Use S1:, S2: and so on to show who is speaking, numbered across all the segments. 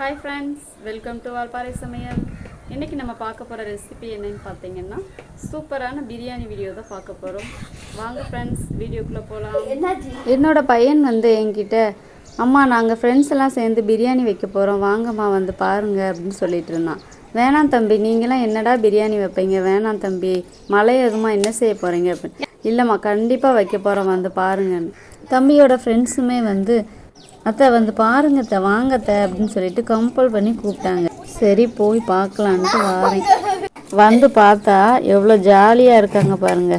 S1: Hi friends welcome to Valparai சமையல் இன்றைக்கி நம்ம பார்க்க போகிற ரெசிபி என்னன்னு பார்த்தீங்கன்னா சூப்பரான பிரியாணி வீடியோ தான் பார்க்க போகிறோம் வாங்க ஃப்ரெண்ட்ஸ் வீடியோக்குள்ளே போகலாம் என்னோட பையன் வந்து என்கிட்ட அம்மா நாங்கள் ஃப்ரெண்ட்ஸ் எல்லாம் சேர்ந்து பிரியாணி வைக்க போகிறோம் வாங்கம்மா வந்து பாருங்க அப்படின்னு சொல்லிட்டு இருந்தான். வேணாம் தம்பி நீங்களாம் என்னடா பிரியாணி வைப்பீங்க? வேணாம் தம்பி மழை எதுமா என்ன செய்ய போகிறீங்க அப்படின்னு. இல்லைம்மா கண்டிப்பாக வைக்க போகிறோம் வந்து பாருங்கன்னு. தம்பியோட ஃப்ரெண்ட்ஸுமே வந்து அத்தை வந்து பாருங்க அத்தை வாங்க அத்தை அப்படின்னு சொல்லிட்டு கம்பல் பண்ணி கூப்பிட்டாங்க. சரி போய் பார்க்கலான்ட்டு வாரேன். வந்து பார்த்தா எவ்வளோ ஜாலியாக இருக்காங்க பாருங்க.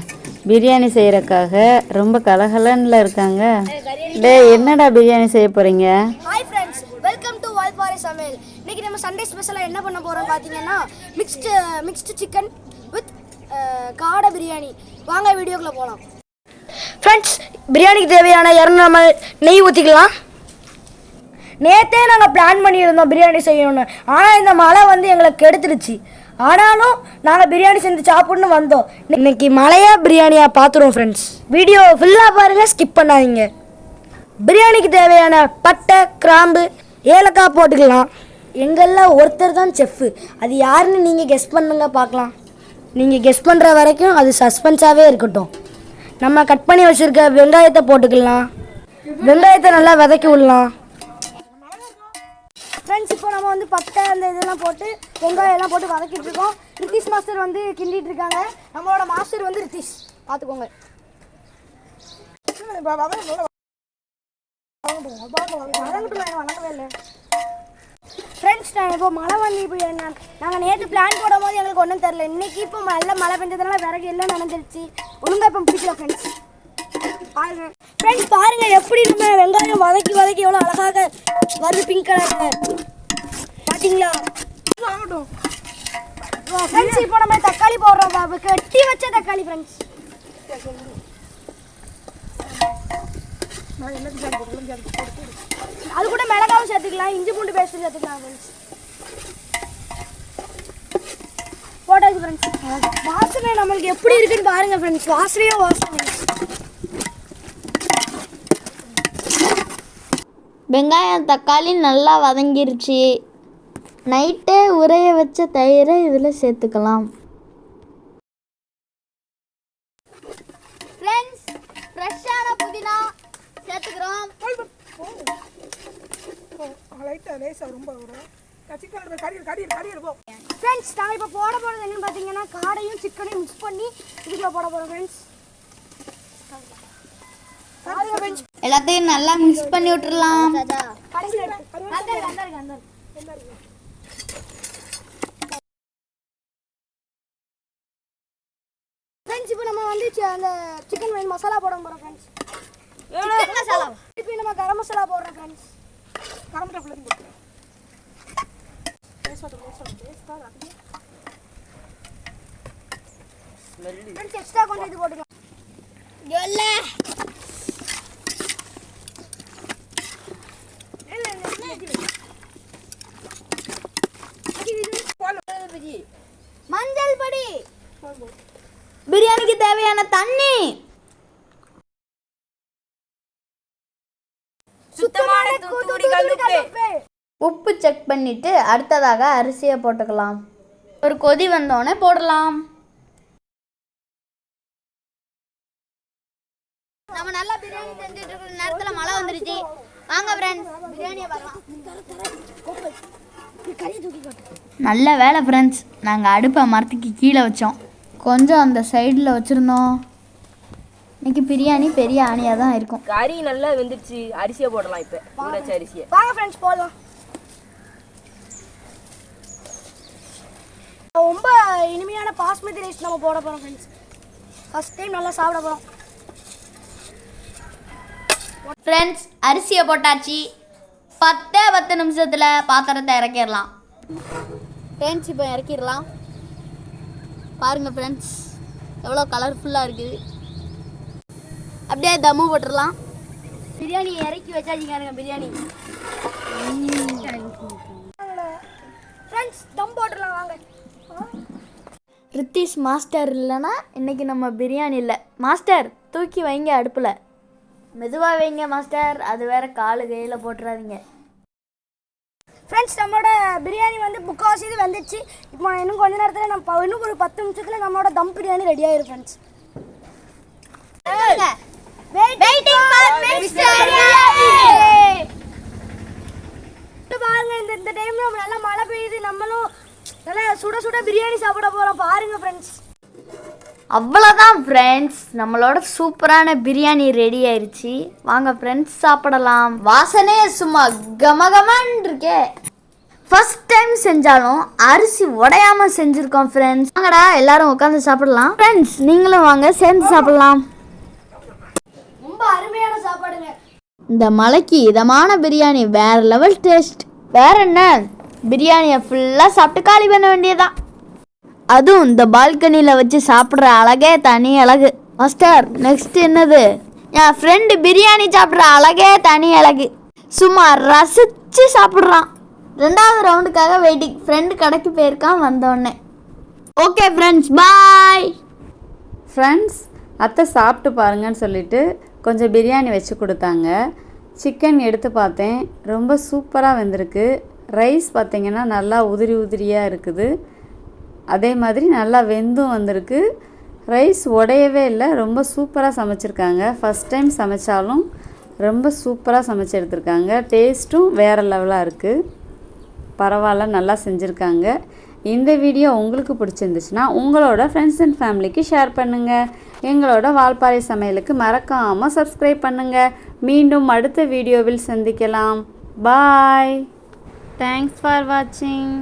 S1: பிரியாணி செய்கிறக்காக ரொம்ப கலகலன்ல இருக்காங்க. டேய் என்னடா பிரியாணி செய்ய போறீங்க?
S2: ஹாய் ஃப்ரெண்ட்ஸ் வெல்கம் டு சமையல் இன்னைக்கு நம்ம சண்டே ஸ்பெஷலாக என்ன பண்ண போகிறோம் பார்த்தீங்கன்னா மிக்ஸ்டு மிக்ஸ்டு சிக்கன் வித் காடை பிரியாணி. வாங்க வீடியோக்குள்ளே போகலாம் ஃப்ரெண்ட்ஸ் பிரியாணிக்கு தேவையான இரநூறு நெய் ஊற்றிக்கலாம் நேற்றே நாங்கள் பிளான் பண்ணியிருந்தோம் பிரியாணி செய்யணும்னு. ஆனால் இந்த மழை வந்து எங்களை கெடுத்துடுச்சு. ஆனாலும் நாங்கள் பிரியாணி செஞ்சு சாப்பிட்ணும் வந்தோம். இன்னைக்கு மழையா பிரியாணியா பார்த்துருவோம் ஃப்ரெண்ட்ஸ் வீடியோ ஃபுல்லாக பாருங்கள் ஸ்கிப் பண்ணாதீங்க. பிரியாணிக்கு தேவையான பட்டை கிராம்பு ஏலக்காய் போட்டுக்கலாம். எங்களில் ஒருத்தர் தான் செஃப்பு அது யாருன்னு நீங்கள் கெஸ் பண்ணுங்க பார்க்கலாம். நீங்கள் கெஸ் பண்ணுற வரைக்கும் அது சஸ்பென்ஸாகவே இருக்கட்டும். நம்ம கட் பண்ணி வச்சுருக்க வெங்காயத்தை போட்டுக்கலாம். வெங்காயத்தை நல்லா வதக்கி விடலாம். ஃப்ரெண்ட்ஸ் இப்போ நம்ம வந்து பட்டை அந்த இதெல்லாம் போட்டு வெங்காயம் எல்லாம் போட்டு வதக்கிட்டு இருக்கோம். ரித்திஷ் மாஸ்டர் வந்து கிண்டிட்டு இருக்காங்க. நம்மளோட மாஸ்டர் வந்து ரித்திஷ். பார்த்துக்கோங்க. ஃப்ரெண்ட்ஸ் நான் இப்போ மழை வந்து இப்போ என்ன நாங்கள் நேற்று பிளான் போடும் போது எங்களுக்கு ஒன்றும் தெரில இன்னைக்கு இப்போ நல்ல மழை பெஞ்சதுனால விறகு எல்லாம் நடந்துருச்சு ஒழுங்காக இப்போ பிடிக்கல ஃப்ரெண்ட்ஸ் பாருங்க. ஃப்ரெண்ட்ஸ் பாருங்க எப்படி நம்ம வெங்காயம் வதக்கி வதக்கி எவ்வளோ அழகாக வருது பிங்க் கலர்ல பார்த்தீங்களா ஃப்ரெண்ட்ஸ் இப்போ நம்ம தக்காளி போடுறோம் பாபு. கட்டி வச்ச தக்காளி ஃப்ரெண்ட்ஸ் அது கூட மிளகாவும் சேர்த்துக்கலாம். இஞ்சி பூண்டு பேஸ்ட் சேர்த்துக்கலாம் ஃப்ரெண்ட்ஸ் போட்டாச்சு ஃப்ரெண்ட்ஸ் வாசனை நம்மளுக்கு எப்படி இருக்குன்னு பாருங்க ஃப்ரெண்ட்ஸ் வாசனையோ வாசனை.
S3: வெங்காயம் தக்காளி நல்லா வதங்கிருச்சு. நைட்டே உரைய வச்ச தயிரை இதில் சேர்த்துக்கலாம். ஃப்ரெண்ட்ஸ் ஃப்ரெஷ்ஷான புதினா சேர்த்துக்கிறோம்.
S2: ஃப்ரெண்ட்ஸ் நான் இப்போ போட போகிறது என்னன்னு பார்த்தீங்கன்னா காடையும் சிக்கனையும் மிக்ஸ் பண்ணி இதுக்குள்ள போட போகிறோம் ஃப்ரெண்ட்ஸ்
S3: எல்லாத்தையும் நல்லா மிக்ஸ் பண்ணி விட்டுறலாம்.
S2: ஃப்ரெண்ட்ஸ் இப்போ நம்ம வந்து அந்த சிக்கன் வேணும் மசாலா போட போகிறோம் ஃப்ரெண்ட்ஸ் சிக்கன் மசாலா இப்போ நம்ம கரம் மசாலா போடுறோம் friends garam masala friends extra கொஞ்சம் இது போட்டுக்கலாம்
S3: மஞ்சள் பொடி பிரியாணிக்கு தேவையான தண்ணி.
S2: சுத்தமான
S3: உப்பு. செக் பண்ணிட்டு அடுத்ததாக அரிசியை போட்டுக்கலாம். ஒரு கொதி வந்தோடனே போடலாம். நம்ம நல்லா பிரியாணி செஞ்சுட்டு இருக்கிற நேரத்தில் மழை வந்துருச்சு. வாங்க ஃப்ரெண்ட்ஸ் பிரியாணியை பார்க்கலாம். நல்ல வேலை ஃப்ரெண்ட்ஸ் நாங்கள் அடுப்பை மரத்துக்கு கீழே வச்சோம். கொஞ்சம் அந்த சைடில் வச்சுருந்தோம். இன்னைக்கு பிரியாணி பெரிய ஆணியாக தான் இருக்கும்.
S4: கறி நல்லா வெந்துருச்சு. அரிசியை போடலாம் இப்போ. ஊற வச்ச அரிசியை?
S2: வாங்க ஃப்ரெண்ட்ஸ் போடலாம். ரொம்ப இனிமையான பாஸ்மதி ரைஸ் நம்ம போட போகிறோம் ஃப்ரெண்ட்ஸ் ஃபர்ஸ்ட் டைம் நல்லா சாப்பிட போகிறோம்
S3: ஃப்ரெண்ட்ஸ் அரிசியை போட்டாச்சு. பத்தே பத்து நிமிஷத்தில் பாத்திரத்தை இறக்கிடலாம். ஃப்ரெண்ட்ஸ் இப்போ இறக்கிடலாம். பாருங்கள் ஃப்ரெண்ட்ஸ் எவ்வளோ கலர்ஃபுல்லாக இருக்குது. அப்படியே தம்மு போட்டுடலாம்.
S2: பிரியாணி இறக்கி வச்சாச்சிங்க பிரியாணி. ஃப்ரெண்ட்ஸ் தம் போட்டுடலாம் வாங்க.
S3: ரித்திஷ் மாஸ்டர் இல்லைன்னா இன்னைக்கு நம்ம பிரியாணி இல்லை. மாஸ்டர் தூக்கி வைங்க அடுப்பில். மெதுவாக வைங்க மாஸ்டர் அது வேற காலு கையில் போட்டுறாதீங்க.
S2: ஃப்ரெண்ட்ஸ் நம்மளோட பிரியாணி வந்து முக்கால்வாசி இது வந்துச்சு. இப்போ இன்னும் கொஞ்ச நேரத்தில் நம்ம இன்னும் ஒரு பத்து நிமிஷத்தில் நம்மளோட தம் பிரியாணி ரெடி ஆயிரும் ஃப்ரெண்ட்ஸ் பாருங்க இந்த இந்த டைம்ல நம்ம நல்லா மழை பெய்யுது. நம்மளும் நல்லா சுட சுட பிரியாணி சாப்பிட போறோம். பாருங்க ஃப்ரெண்ட்ஸ்
S3: அவ்வளோதான் ஃப்ரெண்ட்ஸ் நம்மளோட சூப்பரான பிரியாணி ரெடி ஆயிருச்சு. வாங்க ஃப்ரெண்ட்ஸ் சாப்பிடலாம். வாசனே சும்மா கமகமன் இருக்கே ஃபர்ஸ்ட் டைம் செஞ்சாலும் அரிசி உடையாம செஞ்சுருக்கோம் ஃப்ரெண்ட்ஸ் வாங்கடா எல்லாரும் உட்காந்து சாப்பிடலாம். ஃப்ரெண்ட்ஸ் நீங்களும் வாங்க சேர்ந்து சாப்பிடலாம்.
S2: ரொம்ப அருமையான சாப்பாடுங்க.
S3: இந்த மலைக்கு இதமான பிரியாணி வேற லெவல் டேஸ்ட் வேற என்ன? பிரியாணியை ஃபுல்லாக சாப்பிட்டு காலி பண்ண வேண்டியதான் அதுவும் இந்த பால்கனியில் வச்சு சாப்பிட்ற அழகே தனி அழகு. மாஸ்டர் நெக்ஸ்ட் என்னது? என் ஃப்ரெண்டு பிரியாணி சாப்பிட்ற அழகே தனி அழகு. சும்மா ரசிச்சு சாப்பிட்றான். ரெண்டாவது ரவுண்டுக்காக வெயிட்டிங் ஃப்ரெண்டு கடைக்கு போயிருக்கான் வந்தோடனே. ஓகே ஃப்ரெண்ட்ஸ் பாய்
S1: ஃப்ரெண்ட்ஸ் அத்தை சாப்பிட்டு பாருங்கன்னு சொல்லிட்டு கொஞ்சம் பிரியாணி வச்சு கொடுத்தாங்க. சிக்கன் எடுத்து பார்த்தேன். ரொம்ப சூப்பராக வந்திருக்கு. ரைஸ் பார்த்திங்கன்னா நல்லா உதிரி உதிரியாக இருக்குது. அதே மாதிரி நல்லா வெந்தும் வந்திருக்கு. ரைஸ் உடையவே இல்லை. ரொம்ப சூப்பராக சமைச்சிருக்காங்க. ஃபஸ்ட் டைம் சமைச்சாலும் ரொம்ப சூப்பராக சமைச்சு எடுத்திருக்காங்க. டேஸ்ட்டும் வேறு லெவலாக இருக்குது பரவாயில்ல நல்லா செஞ்சுருக்காங்க. இந்த வீடியோ உங்களுக்கு பிடிச்சிருந்துச்சுன்னா உங்களோட ஃப்ரெண்ட்ஸ் அண்ட் ஃபேமிலிக்கு ஷேர் பண்ணுங்கள் எங்களோட வால்பாறை சமையலுக்கு மறக்காமல் சப்ஸ்கிரைப் பண்ணுங்கள் மீண்டும் அடுத்த வீடியோவில் சந்திக்கலாம். பாய் தேங்க்ஸ் ஃபார் வாட்சிங்